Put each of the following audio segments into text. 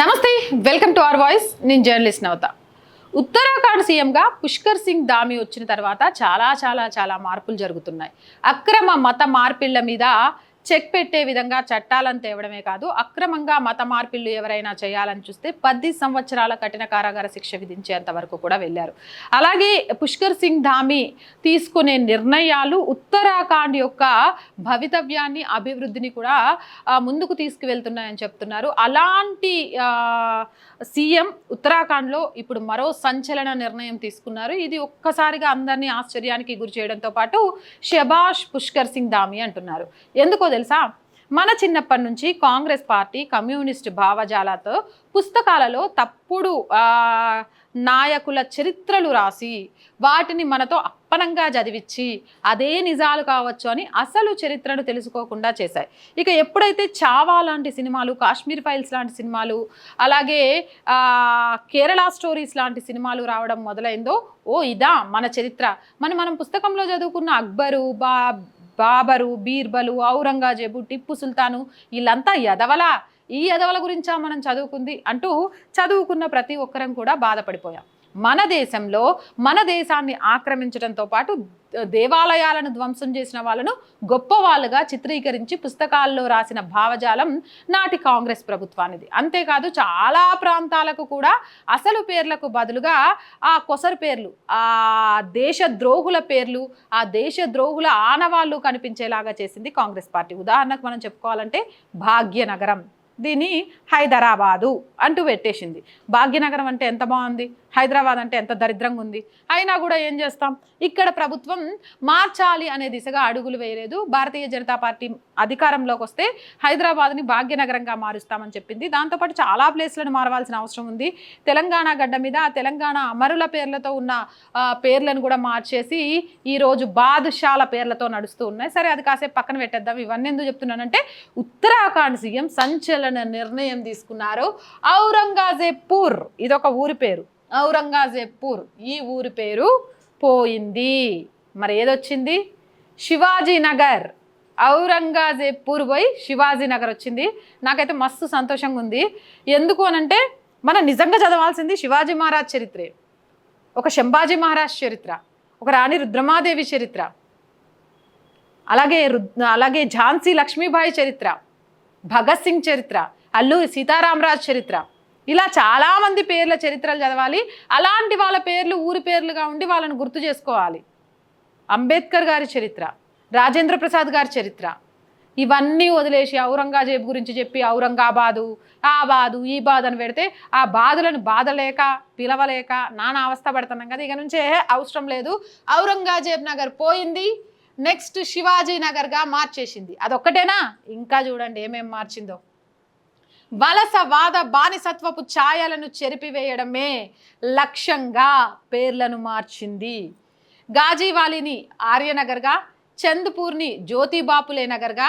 నమస్తే welcome to our voice. నేను journalist Navata. Uttarakhand సీఎంగా పుష్కర్ సింగ్ దామి వచ్చిన తర్వాత చాలా చాలా చాలా మార్పులు జరుగుతున్నాయి. అక్రమ మత మార్పిళ్ళ మీద చెక్ పెట్టే విధంగా చట్టాలను తేవడమే కాదు అక్రమంగా మత మార్పిళ్ళు ఎవరైనా చేయాలని చూస్తే పది సంవత్సరాల కఠిన కారాగార శిక్ష విధించేంత వరకు కూడా వెళ్ళారు. అలాగే పుష్కర్ సింగ్ ధామి తీసుకునే నిర్ణయాలు ఉత్తరాఖండ్ యొక్క భవితవ్యాన్ని అభివృద్ధిని కూడా ముందుకు తీసుకువెళ్తున్నాయని చెప్తున్నారు. అలాంటి సీఎం ఉత్తరాఖండ్లో ఇప్పుడు మరో సంచలన నిర్ణయం తీసుకున్నారు. ఇది ఒక్కసారిగా అందరినీ ఆశ్చర్యానికి గురి చేయడంతో పాటు షబాష్ పుష్కర్ సింగ్ ధామి అంటున్నారు. ఎందుకో తెలుసా? మన చిన్నప్పటి నుంచి కాంగ్రెస్ పార్టీ కమ్యూనిస్ట్ భావజాలతో పుస్తకాలలో తప్పుడు నాయకుల చరిత్రలు రాసి వాటిని మనతో అప్పనంగా చదివించి అదే నిజాలు కావచ్చు అని అసలు చరిత్రను తెలుసుకోకుండా చేశాయి. ఇక ఎప్పుడైతే చావా లాంటి సినిమాలు కాశ్మీర్ ఫైల్స్ లాంటి సినిమాలు అలాగే కేరళ స్టోరీస్ లాంటి సినిమాలు రావడం మొదలైందో ఓ ఇదా మన చరిత్ర. మనం మనం పుస్తకంలో చదువుకున్న అక్బరు బా బాబరు బీర్బలు ఔరంగజేబు టిప్పు సుల్తాను వీళ్ళంతా ఎదవలా ఈ ఎదవల గురించా మనం చదువుకుంది అంటూ చదువుకున్న ప్రతి ఒక్కరం కూడా బాధపడిపోయాం. మన దేశంలో మన దేశాన్ని ఆక్రమించడంతో పాటు దేవాలయాలను ధ్వంసం చేసిన వాళ్ళను గొప్ప వాళ్ళుగా చిత్రీకరించి పుస్తకాల్లో రాసిన భావజాలం నాటి కాంగ్రెస్ ప్రభుత్వానిది. అంతేకాదు చాలా ప్రాంతాలకు కూడా అసలు పేర్లకు బదులుగా ఆ కొసరు పేర్లు ఆ దేశ ద్రోహుల పేర్లు ఆ దేశ ద్రోహుల ఆనవాళ్ళు కనిపించేలాగా చేసింది కాంగ్రెస్ పార్టీ. ఉదాహరణకు మనం చెప్పుకోవాలంటే భాగ్యనగరం. దీన్ని హైదరాబాదు అంటూ పెట్టేసింది. భాగ్యనగరం అంటే ఎంత బాగుంది? హైదరాబాద్ అంటే ఎంత దరిద్రంగా ఉంది? అయినా కూడా ఏం చేస్తాం? ఇక్కడ ప్రభుత్వం మార్చాలి అనే దిశగా అడుగులు వేయలేదు. భారతీయ జనతా పార్టీ అధికారంలోకి వస్తే హైదరాబాద్ని భాగ్యనగరంగా మారుస్తామని చెప్పింది. దాంతోపాటు చాలా ప్లేస్లను మారవలసిన అవసరం ఉంది. తెలంగాణ గడ్డ మీద ఆ తెలంగాణ అమరుల పేర్లతో ఉన్న పేర్లను కూడా మార్చేసి ఈరోజు బాదుషాల పేర్లతో నడుస్తూ ఉన్నాయి. సరే అది కాసేపు పక్కన పెట్టేద్దాం. ఇవన్నీ ఎందుకు చెప్తున్నానంటే ఉత్తరాఖండ్ సీఎం సంచలన నిర్ణయం తీసుకున్నారు. ఔరంగజేపూర్ ఇదొక ఊరి పేరు. ఔరంగజేపూర్ ఈ ఊరి పేరు పోయింది. మరి ఏదొచ్చింది? శివాజీ నగర్ ఔరంగజేపూర్ పోయి శివాజీ నగర్ వచ్చింది. నాకైతే మస్తు సంతోషంగా ఉంది. ఎందుకు అనంటే మనం నిజంగా చదవాల్సింది శివాజీ మహారాజ్ చరిత్రే. ఒక శంభాజీ మహారాజ్ చరిత్ర ఒక రాణి రుద్రమాదేవి చరిత్ర అలాగే అలాగే ఝాన్సీ లక్ష్మీబాయి చరిత్ర భగత్ సింగ్ చరిత్ర అల్లూరి సీతారామరాజు చరిత్ర. ఇలా చాలామంది పేర్ల చరిత్రలు చదవాలి. అలాంటి వాళ్ళ పేర్లు ఊరి పేర్లుగా ఉండి వాళ్ళని గుర్తు చేసుకోవాలి. అంబేద్కర్ గారి చరిత్ర రాజేంద్ర ప్రసాద్ గారి చరిత్ర. ఇవన్నీ వదిలేసి ఔరంగజేబు గురించి చెప్పి ఔరంగాబాదు ఆ బాదు ఈ బాధ అని పెడితే ఆ బాధలను బాధలేక పిలవలేక నానా అవస్థ పడుతున్నాం కదా. ఇక నుంచే అవసరం లేదు. ఔరంగజేబ్ నగర్ పోయింది. నెక్స్ట్ శివాజీ నగర్గా మార్చేసింది. అదొక్కటేనా? ఇంకా చూడండి ఏమేం మార్చిందో. వలసవాద బానిసత్వపు ఛాయలను చెరిపివేయడమే లక్ష్యంగా పేర్లను మార్చింది. గాజీవాలిని ఆర్యనగర్గా చంద్పూర్ని జ్యోతిబాపులే నగర్గా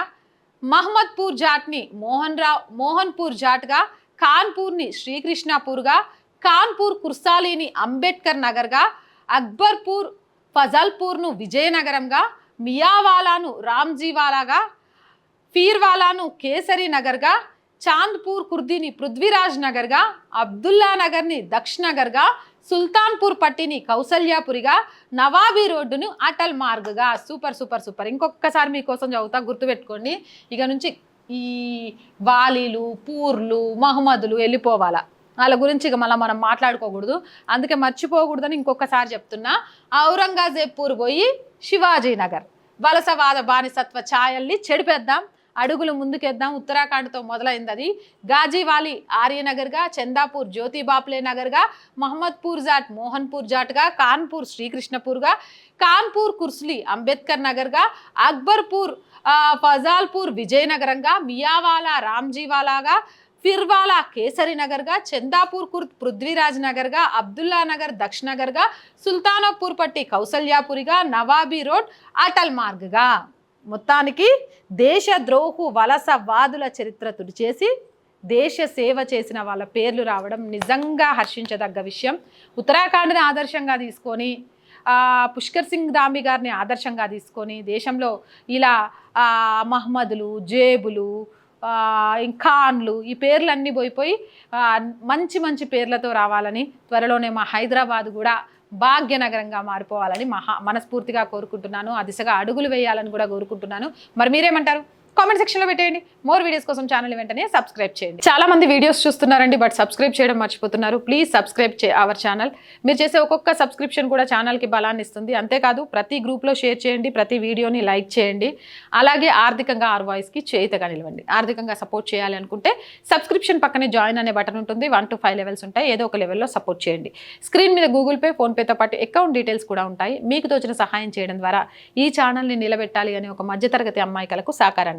మహమ్మద్పూర్ జాట్ని మోహన్రావ్ మోహన్పూర్ జాట్గా కాన్పూర్ని శ్రీకృష్ణపూర్గా కాన్పూర్ కుర్సాలిని అంబేద్కర్ నగర్గా అక్బర్పూర్ ఫజల్పూర్ను విజయనగరంగా మియావాలాను రామ్జీవాలాగా ఫీర్వాలాను కేసరి నగర్గా చాంద్పూర్ కుర్దీని పృథ్వీరాజ్ నగర్గా అబ్దుల్లా నగర్ని దక్ష్ నగర్గా సుల్తాన్పూర్ పట్టిని కౌసల్యాపురిగా నవాబీ రోడ్డును అటల్ మార్గ్గా సూపర్ సూపర్ సూపర్. ఇంకొకసారి మీకోసం చదువుతా గుర్తుపెట్టుకోండి. ఇక నుంచి ఈ వాలీలు పూర్లు మహమ్మదులు వెళ్ళిపోవాలా? వాళ్ళ గురించి ఇక మళ్ళీ మనం మాట్లాడుకోకూడదు. అందుకే మర్చిపోకూడదని ఇంకొకసారి చెప్తున్నా. ఔరంగజేపూర్ పోయి శివాజీ నగర్ వలసవాద బానిసత్వ ఛాయల్ని చెడిపేద్దాం. అడుగులు ముందుకేద్దాం. ఉత్తరాఖండ్తో మొదలైంది అది. గాజీవాలి ఆర్యనగర్గా చందాపూర్ జ్యోతిబాప్లే నగర్గా మహమ్మద్పూర్ జాట్ మోహన్పూర్ జాట్గా కాన్పూర్ శ్రీకృష్ణపూర్గా కాన్పూర్ కుర్స్లీ అంబేద్కర్ నగర్గా అక్బర్పూర్ ఫజాల్పూర్ విజయనగరంగా మియావాలా రామ్జీవాలాగా ఫిర్వాలా కేసరి నగర్గా చందాపూర్ కుర్ద్ పృథ్వీరాజ్ నగర్గా అబ్దుల్లా నగర్ దక్ష్ నగర్గా సుల్తానపూర్ పట్టి కౌసల్యాపురిగా నవాబీ రోడ్ అటల్ మార్గ్గా. మొత్తానికి దేశ ద్రోహు వలస వాదుల చరిత్ర తుడిచేసి దేశ సేవ చేసిన వాళ్ళ పేర్లు రావడం నిజంగా హర్షించదగ్గ విషయం. ఉత్తరాఖండ్ని ఆదర్శంగా తీసుకొని పుష్కర్ సింగ్ దామి గారిని ఆదర్శంగా తీసుకొని దేశంలో ఇలా మహమ్మదులు జేబులు ఈ ఖాన్లు ఈ పేర్లన్నీ పోయిపోయి మంచి మంచి పేర్లతో రావాలని త్వరలోనే మా హైదరాబాద్ కూడా భాగ్యనగరంగా మారిపోవాలని మహా మనస్ఫూర్తిగా కోరుకుంటున్నాను. ఆ దిశగా అడుగులు వేయాలని కూడా కోరుకుంటున్నాను. మరి మీరేమంటారు? కామెంట్ సెక్షన్లో పెట్టేయండి. మోర్ వీడియోస్ కోసం ఛానల్ వెంటనే సబ్స్క్రైబ్ చేయండి. చాలా మంది వీడియోస్ చూస్తున్నారండి బట్ సబ్స్క్రైబ్ చేయడం మర్చిపోతున్నారు. ప్లీజ్ సబ్స్క్రైబ్ చే అవర్ ఛానల్. మీరు చేసే ఒక్కొక్క సబ్స్క్రిప్షన్ కూడా ఛానల్కి బలాన్ని ఇస్తుంది. అంతేకాదు ప్రతి గ్రూప్లో షేర్ చేయండి ప్రతి వీడియోని లైక్ చేయండి. అలాగే ఆర్థికంగా ఆర్ వాయిస్కి చేయితగా నిలవండి. ఆర్థికంగా సపోర్ట్ చేయాలి అనుకుంటే సబ్స్క్రిప్షన్ పక్కనే జాయిన్ అనే బటన్ ఉంటుంది. వన్ టు ఫైవ్ లెవెల్స్ ఉంటాయి. ఏదో ఒక లెవెల్లో సపోర్ట్ చేయండి. స్క్రీన్ మీద గూగుల్ పే ఫోన్పేతో పాటు అకౌంట్ డీటెయిల్స్ కూడా ఉంటాయి. మీకు తోచిన సహాయం చేయడం ద్వారా ఈ ఛానల్ని నిలబెట్టాలి అనే ఒక మధ్యతరగతి అమ్మాయికలకు సహకారాన్ని